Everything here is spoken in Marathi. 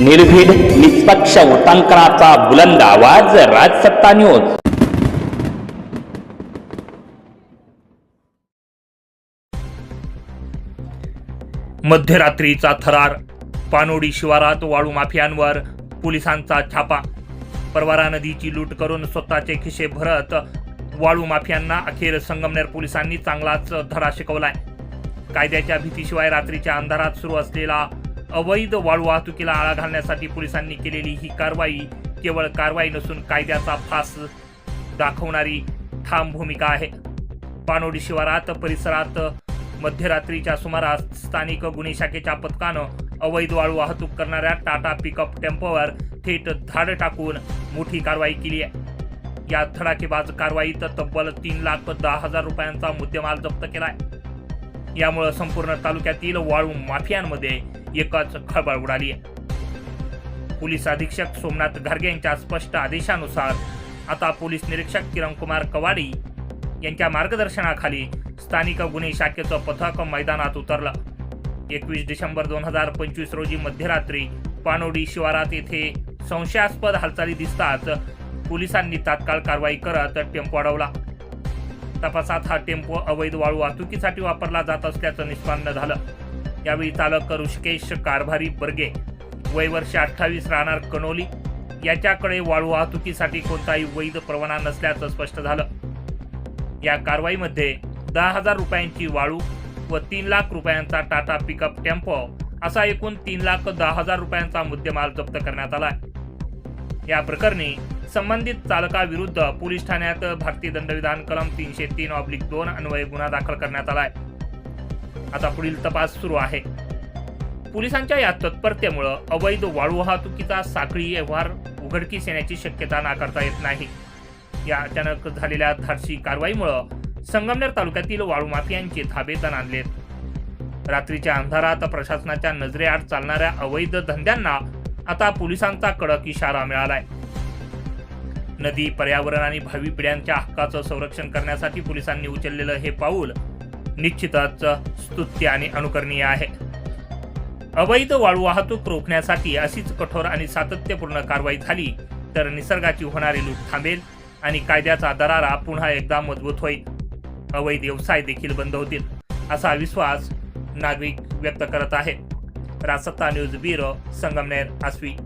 निर्भीड निष्पक्ष उटांकनाचा बुलंद आवाज राजसत्ता न्यूज. मध्यरात्रीचा थरार पानोडी शिवारात वाळू माफियांवर पोलिसांचा छापा. परवारा नदीची लूट करून स्वतःचे खिसे भरत वाळू माफियांना अखेर संगमनेर पोलिसांनी चांगलाच धडा शिकवलाय. कायद्याच्या भीतीशिवाय रात्रीच्या अंधारात सुरू असलेला अवैध वाळू वाहतुकीला आळा घालण्यासाठी पोलिसांनी केलेली ही कारवाई केवळ कारवाई नसून कायद्याचा फास दाखवणारी ठाम भूमिका आहे. पानोडी शिवारात परिसरात मध्यरात्रीच्या सुमारास स्थानिक गुन्हे शाखेच्या पथकानं अवैध वाळू वाहतूक करणाऱ्या टाटा पिकअप टेम्पोवर थेट धाड टाकून मोठी कारवाई केली आहे. या धडाकेबाज कारवाईत तब्बल तीन लाख दहा हजार रुपयांचा मुद्देमाल जप्त केलाय यामुळे संपूर्ण तालुक्यातील वाळू माफियांमध्ये एकच खळबळ उडाली पोलीस अधीक्षक सोमनाथ घारगे यांच्या स्पष्ट आदेशानुसार आता पोलीस निरीक्षक किरण कुमार कवाडी यांच्या मार्गदर्शनाखाली स्थानिक गुन्हे शाखेचं पथक मैदानात उतरलं. एकवीस डिसेंबर दोन हजार पंचवीस रोजी मध्यरात्री पानोडी शिवारात येथे संशयास्पद हालचाली दिसताच पोलिसांनी तात्काळ कारवाई करत टेम्पो अडवला. तपासात हा टेम्पो अवैध वाळू वाहतुकीसाठी वापरला जात असल्याचं निष्पन्न झालं. यावेळी चालक ऋषिकेश कारभारी बर्गे वय वर्ष अठ्ठावीस राहणार कणोली याच्याकडे वाळू वाहतुकीसाठी कोणताही वैध परवाना नसल्याचं स्पष्ट झालं. या कारवाईमध्ये दहा हजार रुपयांची वाळू व तीन लाख रुपयांचा टाटा पिकअप टेम्पो असा एकूण तीन लाख दहा हजार रुपयांचा मुद्देमाल जप्त करण्यात आलाय या प्रकरणी संबंधित चालकाविरुद्ध पोलीस ठाण्यात भारतीय दंडविधान कलम तीनशे तीन ऑब्लिक दोन अन्वये गुन्हा दाखल करण्यात आलाय आता पुढील तपास सुरू आहे. पोलिसांच्या या तत्परतेमुळं अवैध वाळू वाहतुकीचा साखळी व्यवहार उघडकीस येण्याची शक्यता नाकारता येत नाही. या अचानक झालेल्या धाडसी कारवाईमुळं संगमनेर तालुक्यातील वाळू माफियांचे धाबे आणलेत रात्रीच्या अंधारात प्रशासनाच्या नजरेआड चालणाऱ्या अवैध धंद्यांना आता पोलिसांचा कडक इशारा मिळालाय. नदी पर्यावरण आणि भावी पिढ्यांच्या हक्काचं संरक्षण करण्यासाठी पोलिसांनी उचललेलं हे पाऊल निश्चितच स्तुत्य आणि अनुकरणीय आहे. अवैध वाळू वाहतूक रोखण्यासाठी अशीच कठोर आणि सातत्यपूर्ण कारवाई झाली तर निसर्गाची होणारी लूट थांबेल आणि कायद्याचा दरारा पुन्हा एकदा मजबूत होईल. अवैध व्यवसाय देखील बंद होतील असा विश्वास नागरिक व्यक्त करत आहेत. रासत्ता न्यूज ब्युरो संगमनेर आसवी.